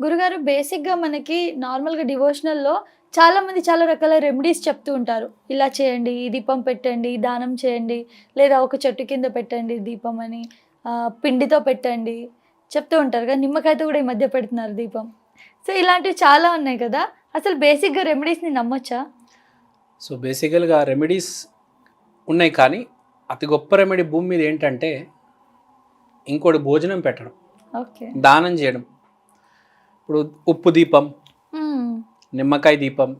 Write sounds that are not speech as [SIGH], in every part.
గురుగారు బేసిక్గా మనకి నార్మల్గా డివోషనల్లో చాలా మంది చాలా రకాల రెమెడీస్ చెప్తూ ఉంటారు. ఇలా చేయండి ఈ దీపం పెట్టండి దానం చేయండి లేదా ఒక చెట్టు కింద పెట్టండి దీపం అని పిండితో పెట్టండి చెప్తూ ఉంటారు. కదా నిమ్మకాయతో కూడా ఈ మధ్య పెడుతున్నారు దీపం. సో ఇలాంటివి చాలా ఉన్నాయి కదా. అసలు బేసిక్గా రెమెడీస్ని నమ్మొచ్చా? సో బేసికల్గా రెమెడీస్ ఉన్నాయి కానీ అతి గొప్ప రెమెడీ భూమి మీద ఏంటంటే ఇంకోటి భోజనం పెట్టడం. ఓకే. దానం చేయడం. ఇప్పుడు ఉప్పు దీపం నిమ్మకాయ దీపం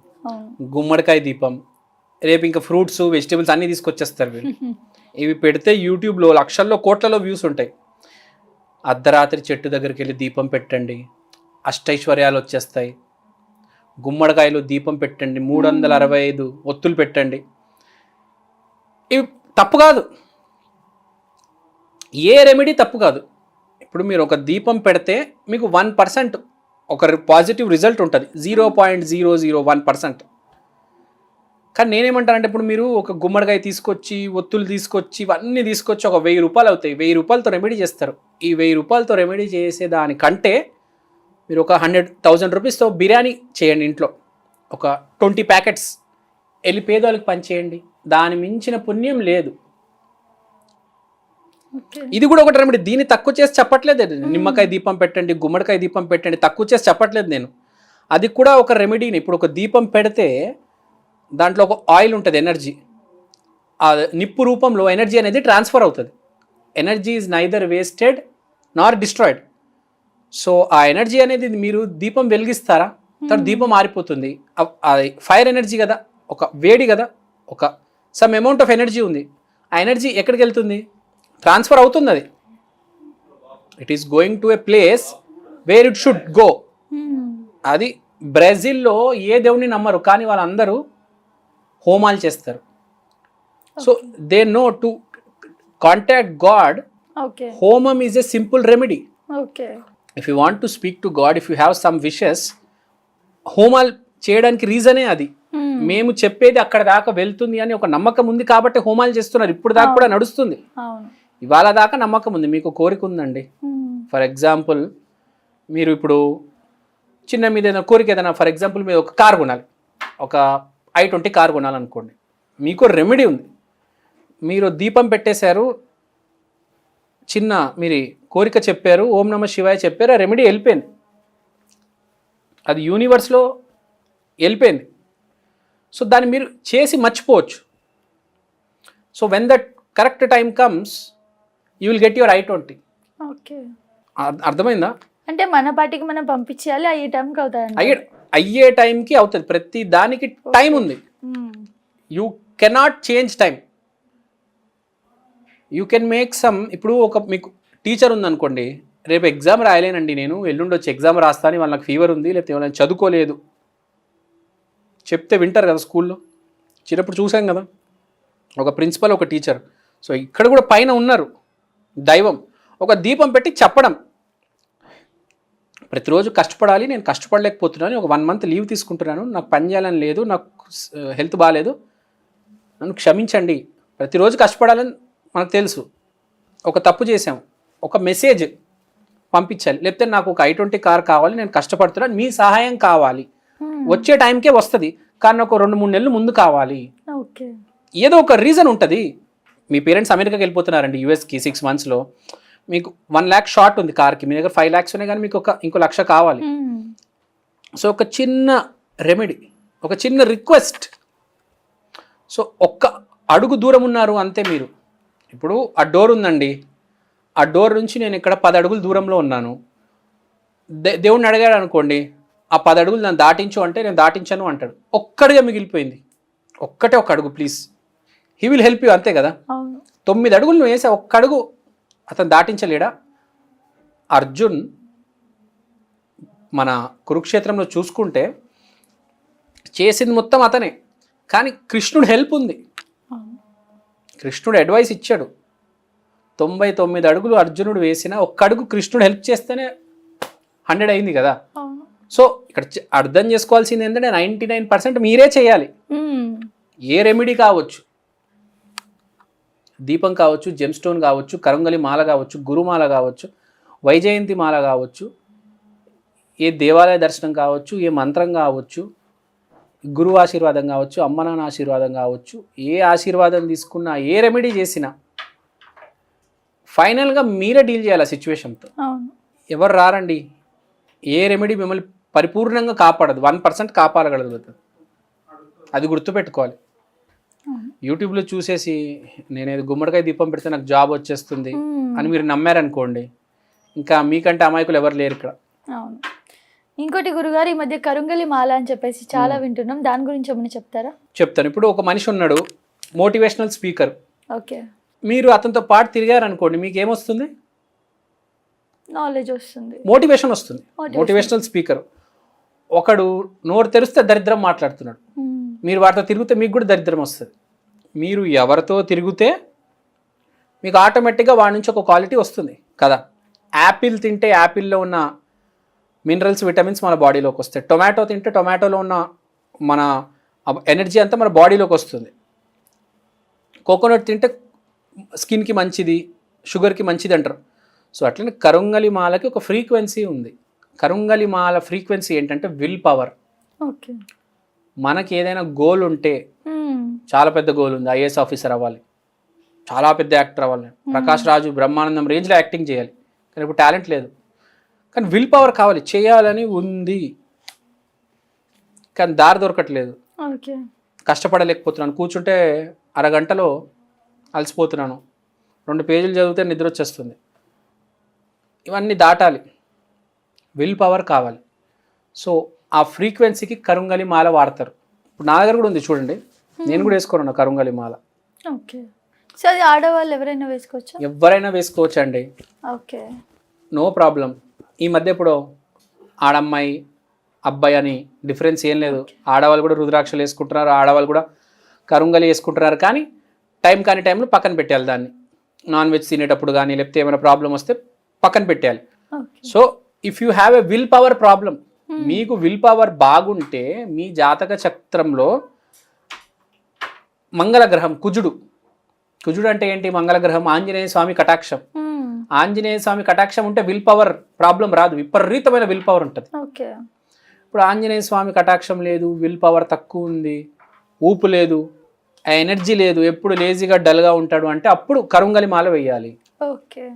గుమ్మడికాయ దీపం రేపు ఇంకా ఫ్రూట్స్ వెజిటేబుల్స్ అన్నీ తీసుకొచ్చేస్తారు వీళ్ళు. [LAUGHS] ఇవి పెడితే యూట్యూబ్లో లక్షల్లో కోట్లలో వ్యూస్ ఉంటాయి. అర్ధరాత్రి చెట్టు దగ్గరికి వెళ్ళి దీపం పెట్టండి. అష్టైశ్వర్యాలు వచ్చేస్తాయి. గుమ్మడికాయలు దీపం పెట్టండి. మూడు వందల అరవై ఐదు ఒత్తులు పెట్టండి. ఇవి తప్పు కాదు. ఏ రెమెడీ తప్పు కాదు. ఇప్పుడు మీరు ఒక దీపం పెడితే మీకు వన్ పర్సెంట్ ఒక పాజిటివ్ రిజల్ట్ ఉంటుంది. Zero point zero zero one percent కానీ నేనేమంటానంటే ఇప్పుడు మీరు ఒక గుమ్మడికాయ తీసుకొచ్చి ఒత్తులు తీసుకొచ్చి ఇవన్నీ తీసుకొచ్చి ఒక వెయ్యి రూపాయలు అవుతాయి. వెయ్యి రూపాయలతో రెమెడీ చేస్తారు. ఈ వెయ్యి రూపాయలతో రెమెడీ చేసే దానికంటే మీరు ఒక హండ్రెడ్ థౌజండ్ రూపీస్తో బిర్యానీ చేయండి ఇంట్లో. ఒక ట్వంటీ ప్యాకెట్స్ వెళ్ళి పేదవాళ్ళకి పనిచేయండి దాని మించిన పుణ్యం లేదు. ఇది కూడా ఒకటి రెమెడీ దీన్ని తక్కువ చేసి చెప్పట్లేదు. నిమ్మకాయ దీపం పెట్టండి గుమ్మడికాయ దీపం పెట్టండి తక్కువ చేసి చెప్పట్లేదు నేను. అది కూడా ఒక రెమెడీని ఇప్పుడు ఒక దీపం పెడితే దాంట్లో ఒక ఆయిల్ ఉంటుంది ఎనర్జీ ఆ నిప్పు రూపంలో ఎనర్జీ అనేది ట్రాన్స్ఫర్ అవుతుంది. Energy is neither wasted nor destroyed so ఆ ఎనర్జీ అనేది మీరు దీపం వెలిగిస్తారా? తర్వాత దీపం ఆరిపోతుంది అ- అది ఫైర్ ఎనర్జీ కదా. ఒక వేడి కదా. ఒక సమ్ అమౌంట్ ఆఫ్ ఎనర్జీ ఉంది. ఆ ఎనర్జీ ఎక్కడికి వెళ్తుంది? ట్రాన్స్ఫర్ అవుతుంది అది it is going to a place where it should go అది బ్రెజిల్లో ఏ దేవుడిని నమ్మరు కానీ వాళ్ళందరూ హోమాలు చేస్తారు. So they know to contact God homam is a simple remedy okay if you want to speak to God if you have some wishes హోమాలు చేయడానికి రీజనే అది. మేము చెప్పేది అక్కడ దాకా వెళ్తుంది అని ఒక నమ్మకం ఉంది కాబట్టి హోమాలు చేస్తున్నారు. ఇప్పుడు దాకా కూడా నడుస్తుంది. ఇవాళ దాకా నమ్మకం ఉంది మీకు కోరిక ఉందండి. ఫర్ ఎగ్జాంపుల్ మీరు ఇప్పుడు చిన్న మీద ఏదైనా కోరిక ఏదైనా ఫర్ ఎగ్జాంపుల్ మీరు ఒక కార్ కొనాలి. ఒక ఐ ట్వంటీ కార్ కొనాలనుకోండి. మీకు రెమెడీ ఉంది. మీరు దీపం పెట్టేశారు చిన్న మీరు కోరిక చెప్పారు ఓం నమ శివాయ చెప్పారు ఆ రెమెడీ వెళ్ళిపోయింది. అది యూనివర్స్లో వెళ్ళిపోయింది. సో దాన్ని మీరు చేసి మర్చిపోవచ్చు. So when that correct time comes you will get your I twenty okay. అర్థమైందా? అంటే మన పాటికి మనం పంపించేయాలి అయ్యే టైంకి అవుతాయండి. అయ్యే అయ్యే టైంకి అవుతుంది. ప్రతి దానికి టైం ఉంది. You cannot change time you can make some ఇప్పుడు ఒక మీకు టీచర్ ఉందనుకోండి రేపు ఎగ్జామ్ రాయలేనండి నేను ఎల్లుండి వచ్చి ఎగ్జామ్ రాస్తాను వాళ్ళకి ఫీవర్ ఉంది లేకపోతే ఏమైనా చదువుకోలేదు. చెప్తే వింటారు కదా స్కూల్లో? చిన్నప్పుడు చూసాం కదా. ఒక ప్రిన్సిపల్ ఒక టీచర్ సో ఇక్కడ కూడా పైన ఉన్నారు. దైవం. ఒక దీపం పెట్టి చెప్పడం. ప్రతిరోజు కష్టపడాలి నేను కష్టపడలేకపోతున్నాను ఒక వన్ మంత్ లీవ్ తీసుకుంటున్నాను నాకు పని చేయాలని లేదు నాకు హెల్త్ బాగాలేదు నన్ను క్షమించండి. ప్రతిరోజు కష్టపడాలని మనకు తెలుసు. ఒక తప్పు చేసాం ఒక మెసేజ్ పంపించాలి. లేకపోతే నాకు ఒక ఐ ట్వంటీ కార్ కావాలి నేను కష్టపడుతున్నాను మీ సహాయం కావాలి. వచ్చే టైంకే వస్తుంది. కానీ ఒక రెండు మూడు నెలలు ముందు కావాలి. ఓకే. ఏదో ఒక రీజన్ ఉంటుంది. మీ పేరెంట్స్ అమెరికాకి వెళ్ళిపోతున్నారండి యూఎస్కి సిక్స్ మంత్స్లో మీకు వన్ ల్యాక్ షార్ట్ ఉంది కార్కి. మీ దగ్గర ఫైవ్ ల్యాక్స్ ఉన్నాయి కానీ మీకు ఒక ఇంకో లక్ష కావాలి. మ్మ్. సో ఒక చిన్న రెమెడీ ఒక చిన్న రిక్వెస్ట్ సో ఒక్క అడుగు దూరం ఉన్నారు అంతే మీరు. ఇప్పుడు ఆ డోర్ ఉందండి. ఆ డోర్ నుంచి నేను ఇక్కడ పది అడుగులు దూరంలో ఉన్నాను. దే దేవుడిని అడిగాడు అనుకోండి ఆ పది అడుగులు నన్ను దాటించు అంటే నేను దాటించను అంటాడు. ఒక్కడిగా మిగిలిపోయింది. ఒక్కటే ఒక అడుగు please he will help you అంతే కదా? తొమ్మిది అడుగులు నువ్వు వేసా ఒక్క అడుగు అతను దాటించలేడా? అర్జున్ మన కురుక్షేత్రంలో చూసుకుంటే చేసింది మొత్తం అతనే. కానీ కృష్ణుడు హెల్ప్ ఉంది. కృష్ణుడు అడ్వైస్ ఇచ్చాడు. తొంభై తొమ్మిది అడుగులు అర్జునుడు వేసిన ఒక్క అడుగు కృష్ణుడు హెల్ప్ చేస్తేనే హండ్రెడ్ అయింది కదా? సో ఇక్కడ అర్థం చేసుకోవాల్సింది ఏంటంటే నైంటీ నైన్ పర్సెంట్ మీరే చేయాలి. ఏ రెమెడీ కావచ్చు? దీపం కావచ్చు జెమ్ స్టోన్ కావచ్చు కరంగలి మాల కావచ్చు గురుమాల కావచ్చు వైజయంతి మాల కావచ్చు ఏ దేవాలయ దర్శనం కావచ్చు ఏ మంత్రం కావచ్చు గురువు ఆశీర్వాదం కావచ్చు అమ్మ నాన్న ఆశీర్వాదం కావచ్చు ఏ ఆశీర్వాదం తీసుకున్నా ఏ రెమెడీ చేసినా ఫైనల్గా మీరే డీల్ చేయాలి ఆ సిచ్యువేషన్తో ఎవరు రారండి? ఏ రెమెడీ మిమ్మల్ని పరిపూర్ణంగా కాపాడదు. One percent కాపాడగలదు. అది గుర్తుపెట్టుకోవాలి. యూట్యూబ్లో చూసేసి నేను ఏదో గుమ్మడికాయ దీపం పెడితే నాకు జాబ్ వచ్చేస్తుంది. అని మీరు నమ్మారనుకోండి ఇంకా మీకంటే అమాయకులు ఎవరు లేరు ఇక్కడ. అవును. ఇంకోటి గురుగారు ఈ మధ్య కరుంగలి మాల అని చెప్పేసి చాలా వింటున్నాం. దాని గురించి ఏమైనా చెప్తారా? చెప్తాను. ఇప్పుడు ఒక మనిషి ఉన్నాడు మోటివేషనల్ స్పీకర్. ఓకే. మీరు అతనితో పాటు తిరిగారనుకోండి మీకు ఏమొస్తుంది నాలెడ్జ్ వస్తుంది. మోటివేషన్ వస్తుంది. Motivational speaker. ఒకడు నోరు తెరిస్తే దరిద్రం మాట్లాడుతున్నాడు. మీరు వాటితో తిరిగితే మీకు కూడా దరిద్రం వస్తుంది. మీరు ఎవరితో తిరిగితే మీకు ఆటోమేటిక్గా వాడి నుంచి ఒక క్వాలిటీ వస్తుంది కదా. యాపిల్ తింటే యాపిల్లో ఉన్న మినరల్స్ విటమిన్స్ మన బాడీలోకి వస్తాయి. టొమాటో తింటే టొమాటోలో ఉన్న మన ఎనర్జీ అంతా మన బాడీలోకి వస్తుంది. కోకోనట్ తింటే స్కిన్కి మంచిది షుగర్కి మంచిది అంటారు. సో అట్లనే కరుంగలి మాలకి ఒక ఫ్రీక్వెన్సీ ఉంది. కరుంగలి మాల ఫ్రీక్వెన్సీ ఏంటంటే విల్ పవర్ ఓకే మనకి ఏదైనా గోల్ ఉంటే. చాలా పెద్ద గోల్ ఉంది. ఐఏఎస్ ఆఫీసర్ అవ్వాలి. చాలా పెద్ద యాక్టర్ అవ్వాలి. ప్రకాష్ రాజు బ్రహ్మానందం రేంజ్లో యాక్టింగ్ చేయాలి. కానీ ఇప్పుడు టాలెంట్ లేదు. కానీ విల్ పవర్ కావాలి. చేయాలని ఉంది. కానీ దారి దొరకట్లేదు. కష్టపడలేకపోతున్నాను. కూర్చుంటే అరగంటలో అలసిపోతున్నాను. రెండు పేజీలు చదివితే నిద్ర వచ్చేస్తుంది. ఇవన్నీ దాటాలి. విల్ పవర్ కావాలి. సో ఆ ఫ్రీక్వెన్సీకి కరుంగలి మాల వాడతారు. ఇప్పుడు నా దగ్గర కూడా ఉంది చూడండి. నేను కూడా వేసుకున్నాను కరుంగలి మాల. ఓకే. సో అది ఆడవాళ్ళు ఎవరైనా వేసుకోవచ్చా? ఎవరైనా వేసుకోవచ్చు అండి ఓకే. No problem. ఈ మధ్య ఇప్పుడు ఆడమ్మాయి అబ్బాయి అని డిఫరెన్స్ ఏం లేదు. ఆడవాళ్ళు కూడా రుద్రాక్షలు వేసుకుంటున్నారు ఆడవాళ్ళు కూడా కరుంగలి వేసుకుంటున్నారు కానీ టైం కాని టైంలో పక్కన పెట్టాలి దాన్ని. నాన్ వెజ్ తినేటప్పుడు కానీ లేకపోతే ఏమైనా ప్రాబ్లం వస్తే పక్కన పెట్టాలి okay. So if you have a will power problem మీకు విల్ పవర్ బాగుంటే మీ జాతక చక్రంలో మంగళ గ్రహం కుజుడు. కుజుడు అంటే ఏంటి? మంగళ గ్రహం ఆంజనేయ స్వామి కటాక్షం. ఆంజనేయ స్వామి కటాక్షం ఉంటే విల్ పవర్ ప్రాబ్లం రాదు. విపరీతమైన విల్ పవర్ ఉంటుంది. ఓకే. ఇప్పుడు ఆంజనేయ స్వామి కటాక్షం లేదు విల్ పవర్ తక్కువ ఉంది ఊపు లేదు ఎనర్జీ లేదు ఎప్పుడు లేజీగా డల్గా ఉంటాడు అంటే అప్పుడు కరుంగలి మాల వేయాలి. ఓకే.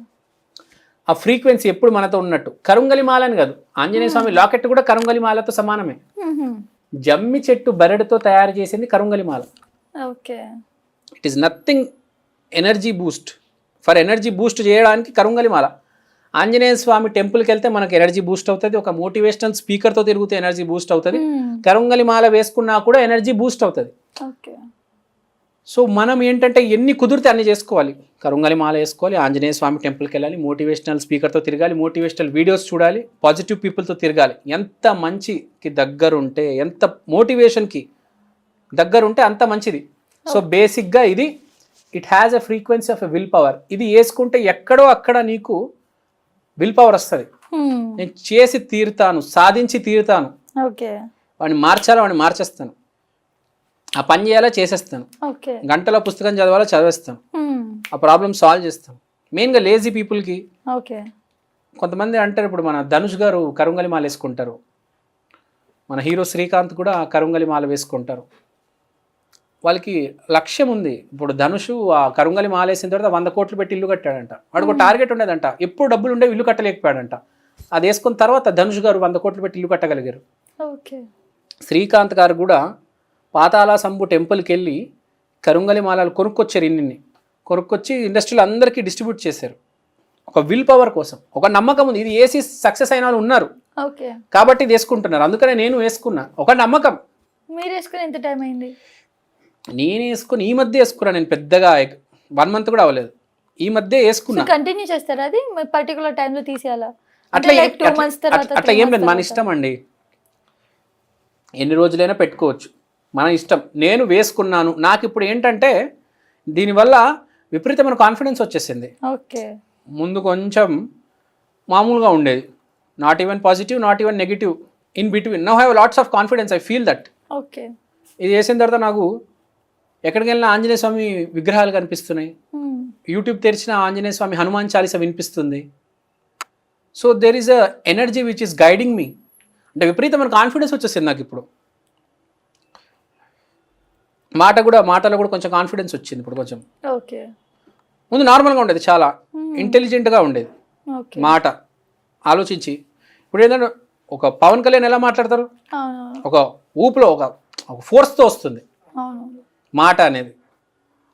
ఆ ఫ్రీక్వెన్సీ ఎప్పుడు మనతో ఉన్నట్టు. కరుంగలి మాల అని కాదు. ఆంజనేయ స్వామి లాకెట్ కూడా కరుంగలి మాలతో సమానమే. మ్మ్. జమ్మి చెట్టు బెరడుతో తయారు చేసింది కరుంగలి మాల. Okay. It is nothing energy boost for energy boost చేయడానికి కరుంగలి మాల. ఆంజనేయ స్వామి టెంపుల్కి వెళ్తే మనకు ఎనర్జీ బూస్ట్ అవుతుంది. ఒక మోటివేషనల్ స్పీకర్తో తిరిగితే ఎనర్జీ బూస్ట్ అవుతుంది. మ్మ్. కరుంగలి మాల వేసుకున్నా కూడా ఎనర్జీ బూస్ట్ అవుతుంది. సో మనం ఏంటంటే ఎన్ని కుదిరితే అన్ని చేసుకోవాలి. కరుంగలి మాల వేసుకోవాలి ఆంజనేయ స్వామి టెంపుల్కి వెళ్ళాలి మోటివేషనల్ స్పీకర్తో తిరగాలి మోటివేషనల్ వీడియోస్ చూడాలి పాజిటివ్ పీపుల్తో తిరగాలి. ఎంత మంచికి దగ్గరుంటే ఎంత మోటివేషన్కి దగ్గరుంటే అంత మంచిది. సో బేసిక్గా ఇది it has a frequency of a will power ఇది వేసుకుంటే ఎక్కడో అక్కడ నీకు విల్ పవర్ వస్తుంది. నేను చేసి తీరుతాను సాధించి తీరుతాను. ఓకే. వాడిని మార్చాలో వాడిని మార్చేస్తాను. ఆ పని చేయాలో చేసేస్తాను ఓకే. గంటలో పుస్తకం చదవాలో చదివేస్తాను. ఆ ప్రాబ్లమ్ సాల్వ్ చేస్తాం. మెయిన్గా లేజీ పీపుల్కి ఓకే. కొంతమంది అంటారు ఇప్పుడు మన ధనుష్ గారు కరుంగలి మాల వేసుకుంటారు. మన హీరో శ్రీకాంత్ కూడా కరుంగలి మాల వేసుకుంటారు. వాళ్ళకి లక్ష్యం ఉంది. ఇప్పుడు ధనుషు ఆ కరుంగలి మాల వేసిన తర్వాత వంద కోట్లు పెట్టి ఇల్లు కట్టాడంట. వాడికి ఒక టార్గెట్ ఉండేదంట. ఎప్పుడు డబ్బులు ఉండే ఇల్లు కట్టలేకపోయాడంట. అది వేసుకున్న తర్వాత ధనుష్ గారు వంద కోట్లు పెట్టి ఇల్లు కట్టగలిగారు. ఓకే. శ్రీకాంత్ గారు కూడా పాతాళ సంభు టెంపుల్కి వెళ్ళి కరుంగలి మాలలు కొనుక్కొచ్చారు ఇన్ని కొనుక్కొచ్చి ఇండస్ట్రీలో అందరికీ డిస్ట్రిబ్యూట్ చేశారు. ఒక విల్ పవర్ కోసం. ఒక నమ్మకం ఉంది. ఇది ఏసీ సక్సెస్ అయిన వాళ్ళు ఉన్నారు. కాబట్టి ఇది వేసుకుంటున్నారు. అందుకనే నేను వేసుకున్నా. ఒక నమ్మకం. మీరు వేసుకుని ఎంత టైం అయింది? నేను వేసుకుని ఈ మధ్య వేసుకున్నా. నేను పెద్దగా వన్ మంత్ కూడా అవ్వలేదు. ఈ మధ్య వేసుకున్నా. కంటిన్యూ చేస్తారా అది? పర్టికులర్ టైంలో తీసేయాలా? అట్లా- అట్లా ఏం లేదు. మన ఇష్టం అండి. ఎన్ని రోజులైనా పెట్టుకోవచ్చు. మన ఇష్టం. నేను వేసుకున్నాను. నాకు ఇప్పుడు ఏంటంటే దీనివల్ల విపరీతమైన కాన్ఫిడెన్స్ వచ్చేసింది. ఓకే. ముందు కొంచెం మామూలుగా ఉండేది. Not even positive not even negative in between no have lots of confidence I feel that okay. ఇది వేసిన తర్వాత నాకు ఎక్కడికి వెళ్ళినా ఆంజనేయ స్వామి విగ్రహాలు కనిపిస్తున్నాయి. యూట్యూబ్ తెరిచిన ఆంజనేయ స్వామి హనుమాన్ చాలీస వినిపిస్తుంది. So there is a energy which is guiding me అంటే విపరీతమైన కాన్ఫిడెన్స్ వచ్చేసింది నాకు ఇప్పుడు మాట కూడా మాటలో కూడా కొంచెం కాన్ఫిడెన్స్ వచ్చింది ఇప్పుడు కొంచెం. ఓకే. ముందు నార్మల్గా ఉండేది చాలా. ఇంటెలిజెంట్గా ఉండేది. ఓకే. మాట. ఆలోచించి. ఇప్పుడు ఏంటంటే ఒక పవన్ కళ్యాణ్ ఎలా మాట్లాడతారు? ఒక ఊపులో ఒక ఒక ఫోర్స్తో వస్తుంది. మాట అనేది.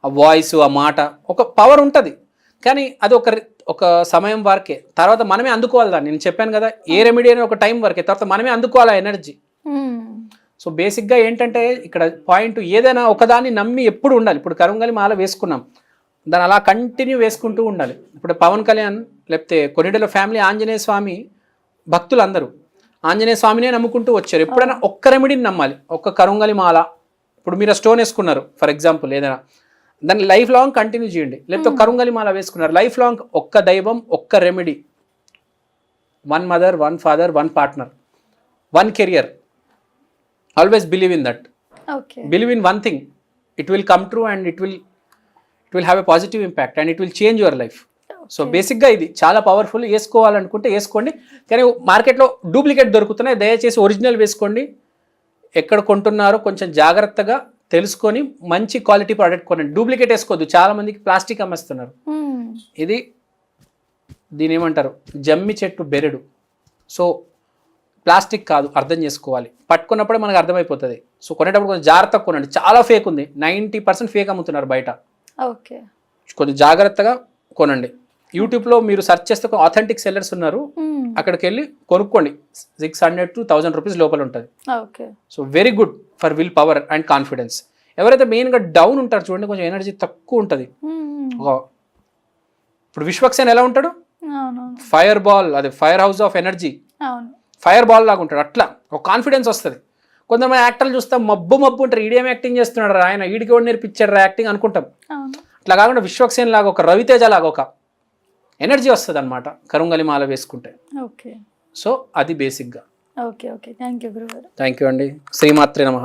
ఆ వాయిస్ ఆ మాట ఒక పవర్ ఉంటుంది. కానీ అది ఒక ఒక సమయం వరకే. తర్వాత మనమే అందుకోవాలి దాన్ని. నేను చెప్పాను కదా ఏ రెమెడీ అని ఒక టైం వరకే. తర్వాత మనమే అందుకోవాలి ఆ ఎనర్జీ. సో బేసిక్గా ఏంటంటే ఇక్కడ పాయింట్ ఏదైనా ఒకదాన్ని నమ్మి ఎప్పుడు ఉండాలి. ఇప్పుడు కరుంగలి మాల వేసుకున్నాం. దాన్ని అలా కంటిన్యూ వేసుకుంటూ ఉండాలి. ఇప్పుడు పవన్ కళ్యాణ్ లేకపోతే కొన్నిడల ఫ్యామిలీ ఆంజనేయ స్వామి భక్తులు అందరూ ఆంజనేయ స్వామినే నమ్ముకుంటూ వచ్చారు. ఎప్పుడైనా ఒక్క రెమెడీని నమ్మాలి. ఒక్క కరుంగలి మాల. ఇప్పుడు మీరు స్టోన్ వేసుకున్నారు ఫర్ ఎగ్జాంపుల్ ఏదైనా. దాన్ని లైఫ్ లాంగ్ కంటిన్యూ చేయండి. లేకపోతే కరుంగలి మాల వేసుకున్నారు. లైఫ్ లాంగ్ ఒక్క దైవం ఒక్క remedy. One mother one father one partner. One career. Always believe in that okay believe in one thing it will come true and it will it will have a positive impact and it will change your life so బేసిక్గా ఇది చాలా powerful వేసుకోవాలనుకుంటే వేసుకోండి. కానీ మార్కెట్లో duplicate దొరుకుతున్నాయి. దయచేసి original వేసుకోండి. ఎక్కడ కొంటున్నారో కొంచెం జాగ్రత్తగా తెలుసుకొని మంచి క్వాలిటీ ప్రోడక్ట్ కొనండి. డూప్లికేట్ వేసుకోవద్దు. చాలా మందికి ప్లాస్టిక్ అమ్మేస్తున్నారు. మ్మ్. ఇది దీని ఏమంటారు? జమ్మి చెట్టు బెరడు. సో ప్లాస్టిక్ కాదు అర్థం చేసుకోవాలి. పట్టుకున్నప్పుడే మనకు అర్థమైపోతుంది. సో కొనేటప్పుడు కొంచెం జాగ్రత్తగా కొనండి. చాలా ఫేక్ ఉంది. నైంటీ పర్సెంట్ ఫేక్ అమ్ముతున్నారు బయట. ఓకే. కొంచెం జాగ్రత్తగా కొనండి. యూట్యూబ్లో మీరు సెర్చ్ చేస్తే ఆథెంటిక్ సెల్లర్స్ ఉన్నారు. అక్కడికి వెళ్ళి కొనుక్కోండి. Six hundred to thousand rupees లోపల ఉంటుంది. Okay. So very good for will power and confidence ఎవరైతే మెయిన్గా డౌన్ ఉంటారు చూడండి కొంచెం ఎనర్జీ తక్కువ ఉంటుంది. ఇప్పుడు విశ్వక్సేన్ ఎలా ఉంటాడు? ఫైర్ బాల్ అది fire house of energy fire ball లాగా ఉంటాడు అట్లా. ఒక కాన్ఫిడెన్స్ వస్తుంది. కొంతమంది యాక్టర్లు చూస్తాం మబ్బు మబ్బు ఉంటారు ఈడేం యాక్టింగ్ చేస్తున్నాడు రా ఆయన ఈడికి ఎవరు నేర్పించాడు రా యాక్టింగ్ అనుకుంటాం. అట్లా కాకుండా విశ్వక్సేన్ లాగా ఒక రవితేజ లాగా ఒక ఎనర్జీ వస్తుంది అనమాట కరుంగలి మాల వేసుకుంటే. ఓకే. సో అది బేసిక్గా ఓకే ఓకే. థ్యాంక్ యూ గురుగారు. థ్యాంక్ యూ అండి. శ్రీమాత్రే నమ.